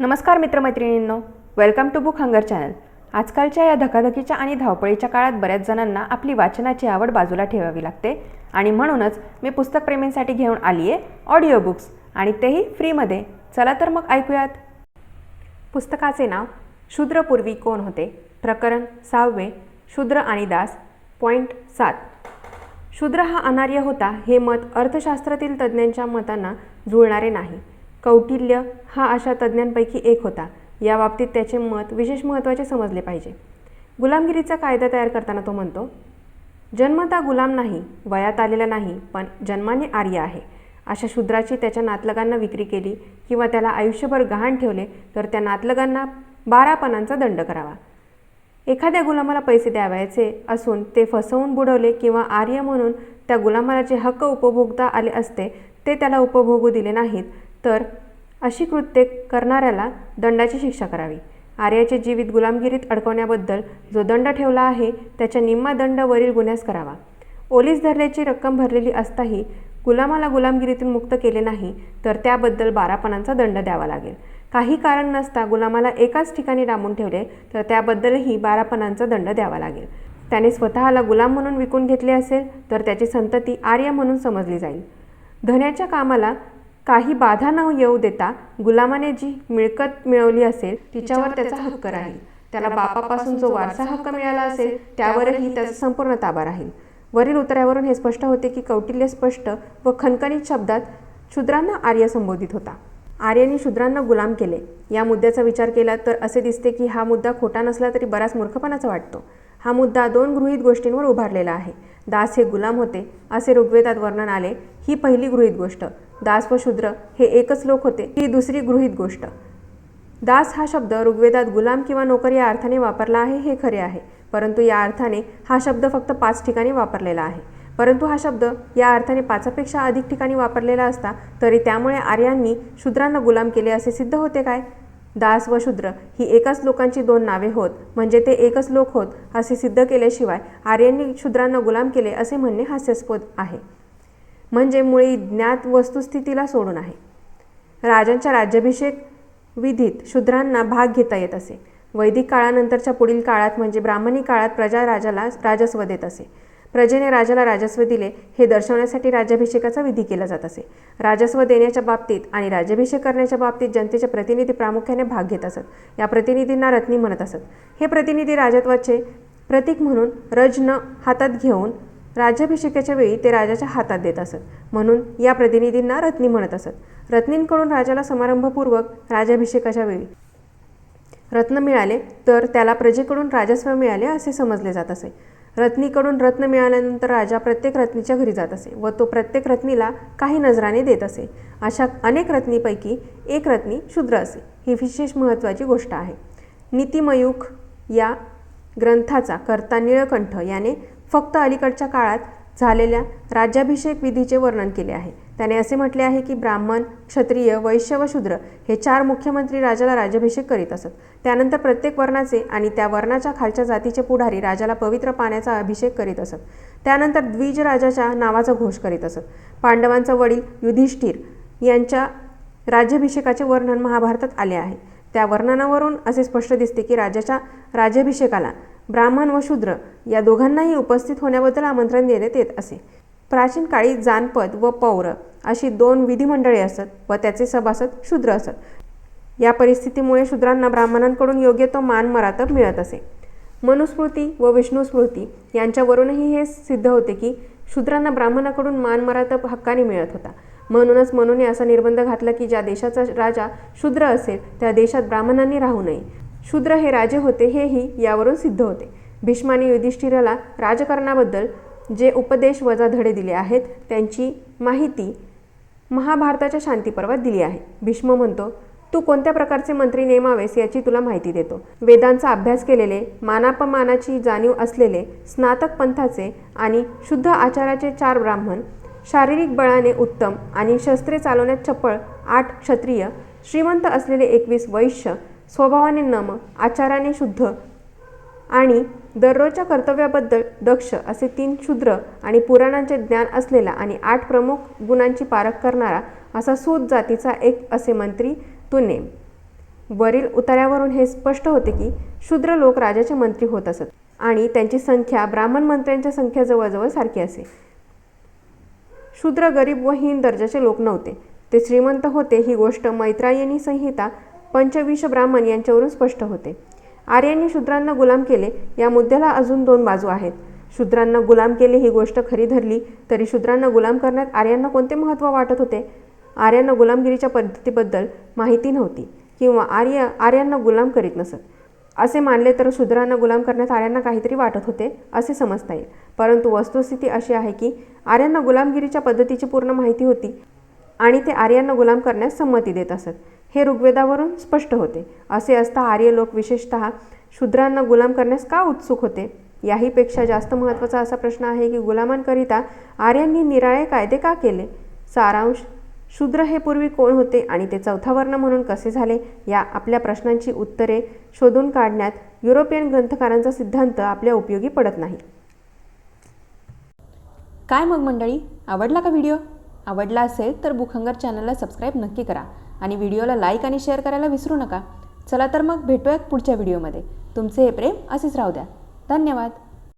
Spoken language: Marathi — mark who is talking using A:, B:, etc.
A: नमस्कार मित्रमैत्रिणींनो welcome to Book Hunger channel आजकालच्या या धकाधकीच्या आणि धावपळीच्या काळात बऱ्याच जणांना आपली वाचनाची आवड बाजूला ठेवावी लागते आणि म्हणूनच मी पुस्तकप्रेमींसाठी घेऊन आली आहे ऑडिओ बुक्स आणि तेही फ्रीमध्ये चला तर मग ऐकूयात. पुस्तकाचे नाव शूद्रपूर्वी कोण होते? प्रकरण सहावे शूद्र आणि दास पॉईंट सात. शूद्र हा अनार्य होता हे मत अर्थशास्त्रातील तज्ज्ञांच्या मतांना जुळणारे नाही. कौटिल्य हा अशा तज्ज्ञांपैकी एक होता. या बाबतीत त्याचे मत विशेष महत्त्वाचे समजले पाहिजे. गुलामगिरीचा कायदा तयार करताना तो म्हणतो जन्मता गुलाम नाही वयात आलेला नाही पण जन्माने आर्य आहे अशा शूद्राची त्याच्या नातलगांना विक्री केली किंवा त्याला आयुष्यभर गहाण ठेवले तर त्या नातलगांना बारापनांचा दंड करावा. एखाद्या गुलामाला पैसे द्यावायचे असून ते फसवून बुडवले किंवा आर्य म्हणून त्या गुलामाला जे हक्क उपभोगता आले असते ते त्याला उपभोगू दिले नाहीत. तर अशी कृत्ये करणाऱ्याला दंडाची शिक्षा करावी. आर्याचे जीवित गुलामगिरीत अडकवण्याबद्दल जो दंड ठेवला आहे त्याच्या निम्मा दंड वरील गुन्ह्यास करावा. ओलीस धरल्याची रक्कम भरलेली असताही गुलामाला गुलामगिरीतून मुक्त केले नाही तर त्याबद्दल बारापणांचा दंड द्यावा लागेल. काही कारण नसता गुलामाला एकाच ठिकाणी डांबून ठेवले तर त्याबद्दलही बारापणांचा दंड द्यावा लागेल. त्याने स्वतःला गुलाम म्हणून विकून घेतले असेल तर त्याची संतती आर्य म्हणून समजली जाईल. धन्याच्या कामाला काही बाधा न येऊ देता गुलामाने जी मिळकत मिळवली असेल तिच्यावर त्याचा हक्क राहील. त्याला बापापासून जो वारसा हक्क मिळाला असेल त्यावरही त्याचा संपूर्ण ताबा राहील. वरील उत्तरावरून हे स्पष्ट होते की कौटिल्य स्पष्ट व खणखणीत शब्दात शूद्रांना आर्य संबोधित होता. आर्यांनी शूद्रांना गुलाम केले. या मुद्द्याचा विचार केला तर असे दिसते की हा मुद्दा खोटा नसला तरी बराच मूर्खपणाचा वाटतो. हा मुद्दा दोन गृहीत गोष्टींवर उभारलेला आहे. दास हे गुलाम होते असे ऋग्वेदात वर्णन आले. ही पहिली गृहीत गोष्ट. दास व शूद्र हे एकच लोक होते. ही दुसरी गृहीत गोष्ट. दास हा शब्द ऋग्वेदात गुलाम किंवा नोकर या अर्थाने वापरला आहे हे खरे आहे. परंतु या अर्थाने हा शब्द फक्त पाच ठिकाणी वापरलेला आहे. परंतु हा शब्द या अर्थाने पाचापेक्षा अधिक ठिकाणी वापरलेला असता तरी त्यामुळे आर्यांनी शूद्रांना गुलाम केले असे सिद्ध होते काय? दास व शूद्र ही एकाच लोकांची दोन नावे होत म्हणजे ते एकच लोक होत असे सिद्ध केल्याशिवाय आर्यांनी शूद्रांना गुलाम केले असे म्हणणे हास्यास्पद आहे. म्हणजे मुळी ज्ञात वस्तुस्थितीला सोडून आहे. राजांच्या राज्याभिषेक विधीत शूद्रांना भाग घेता येत असे. वैदिक काळानंतरच्या पुढील काळात म्हणजे ब्राह्मणी काळात प्रजा राजाला राजस्व देत असे. प्रजेने राजाला राजस्व दिले हे दर्शवण्यासाठी राज्याभिषेकाचा विधी केला जात असे. राजस्व देण्याच्या बाबतीत आणि राज्याभिषेक करण्याच्या बाबतीत जनतेचे प्रतिनिधी प्रामुख्याने भाग घेत असत. या प्रतिनिधींना रत्नी म्हणत असत. हे प्रतिनिधी राजत्वाचे प्रतीक म्हणून रजन हातात घेऊन राज्याभिषेकाच्या वेळी ते राजाच्या हातात देत असत. म्हणून या प्रतिनिधींना रत्नी म्हणत असत. रत्नींकडून राजाला समारंभपूर्वक राज्याभिषेकाच्या वेळी रत्न मिळाले तर त्याला प्रजेकडून राजस्व मिळाले असे समजले जात असे. रत्नीकडून रत्न मिळाल्यानंतर राजा प्रत्येक रत्नीच्या घरी जात असे व तो प्रत्येक रत्नीला काही नजराने देत असे. अशा अनेक रत्नीपैकी एक रत्नी शूद्र असे. ही विशेष महत्त्वाची गोष्ट आहे. नीतिमयूख या ग्रंथाचा कर्ता निळकंठ याने फक्त अलीकडच्या काळात झालेल्या राज्याभिषेक विधीचे वर्णन केले आहे. त्याने असे म्हटले आहे की ब्राह्मण क्षत्रिय वैश्य व शूद्र हे चार मुख्यमंत्री राजाला राज्याभिषेक करीत असत. त्यानंतर प्रत्येक वर्णाचे आणि त्या वर्णाच्या खालच्या जातीचे पुढारी राजाला पवित्र पाण्याचा अभिषेक करीत असत. त्यानंतर द्विज राजाच्या नावाचा घोष करीत असत. पांडवांचा वडील युधिष्ठिर यांच्या राज्याभिषेकाचे वर्णन महाभारतात आले आहे. त्या वर्णनावरून असे स्पष्ट दिसते की राजाच्या राज्याभिषेकाला ब्राह्मण व शूद्र या दोघांनाही उपस्थित होण्याबद्दल आमंत्रण देण्यात येत असे. प्राचीन काळी जानपद व पौर अशी दोन विधिमंडळे असत व त्याचे सभासद शूद्र असत. या परिस्थितीमुळे शूद्रांना ब्राह्मणांकडून योग्य तो मान मरातब मिळत असे. मनुस्मृती व विष्णुस्मृती यांच्यावरूनही हे सिद्ध होते की शूद्रांना ब्राह्मणाकडून मान मरातब हक्काने मिळत होता. म्हणूनच म्हणून असा निर्बंध घातला की ज्या देशाचा राजा शूद्र असेल त्या देशात ब्राह्मणांनी राहू नये. शूद्र हे राजे होते हेही यावरून सिद्ध होते. भीष्माने युधिष्ठिराला राजकारणाबद्दल जे उपदेश वजा धडे दिले आहेत त्यांची माहिती महाभारताच्या शांतीपर्वात दिली आहे. भीष्म म्हणतो तू कोणत्या प्रकारचे मंत्री नेमावेस याची तुला माहिती देतो. वेदांचा अभ्यास केलेले मानापमानाची जाणीव असलेले स्नातक पंथाचे आणि शुद्ध आचाराचे चार ब्राह्मण शारीरिक बळाने उत्तम आणि शस्त्रे चालवण्यात चपळ आठ क्षत्रिय श्रीमंत असलेले एकवीस वैश्य स्वभावाने नम आचाराने शुद्ध आणि दररोजच्या कर्तव्याबद्दल दक्ष असे तीन शूद्र आणि पुराणांचे ज्ञान असलेला आणि आठ प्रमुख गुणांची पारख करणारा असा सूत जातीचा एक असे मंत्री तू नेम. वरील उतार्यावरून हे स्पष्ट होते की शूद्र लोक राजाचे मंत्री होत असत आणि त्यांची संख्या ब्राह्मण मंत्र्यांच्या संख्या जवळजवळ सारखी असे. शूद्र गरीब व हीन दर्जाचे लोक नव्हते. ते श्रीमंत होते ही गोष्ट मैत्रायणी संहिता पंचविश ब्राह्मण यांच्यावरून स्पष्ट होते. आर्यांनी शूद्रांना गुलाम केले या मुद्द्याला अजून दोन बाजू आहेत. शूद्रांना गुलाम केले ही गोष्ट खरी धरली तरी शूद्रांना गुलाम करण्यात आर्यांना कोणते महत्त्व वाटत होते? आर्यांना गुलामगिरीच्या पद्धतीबद्दल माहिती नव्हती किंवा आर्य आर्यांना गुलाम करीत नसत. असे मानले तर शूद्रांना गुलाम करण्यात आर्यांना काहीतरी वाटत होते असे समजता येईल. परंतु वस्तुस्थिती अशी आहे की आर्यांना गुलामगिरीच्या पद्धतीची पूर्ण माहिती होती आणि ते आर्यांना गुलाम करण्यास संमती देत असत. हे ऋग्वेदावरून स्पष्ट होते. असे असता आर्य लोक विशेषतः शूद्रांना गुलाम करण्यास का उत्सुक होते? याहीपेक्षा जास्त महत्त्वाचा असा प्रश्न आहे की गुलामांकरिता आर्यांनी निराळे कायदे का केले? सारांश शूद्र हे पूर्वी कोण होते आणि ते चौथा वर्ण म्हणून कसे झाले? या आपल्या प्रश्नांची उत्तरे शोधून काढण्यात युरोपियन ग्रंथकारांचा सिद्धांत आपल्या उपयोगी पडत नाही. काय मग मंडळी? आवडला का व्हिडिओ? आवडला असेल तर बुखंगर चॅनलला सबस्क्राईब नक्की करा. आणि व्हिडिओला लाईक आणि शेअर करायला विसरू नका. चला तर मग भेटूयात पुढच्या व्हिडिओमध्ये. तुमचे हे प्रेम असेच राहू द्या. धन्यवाद.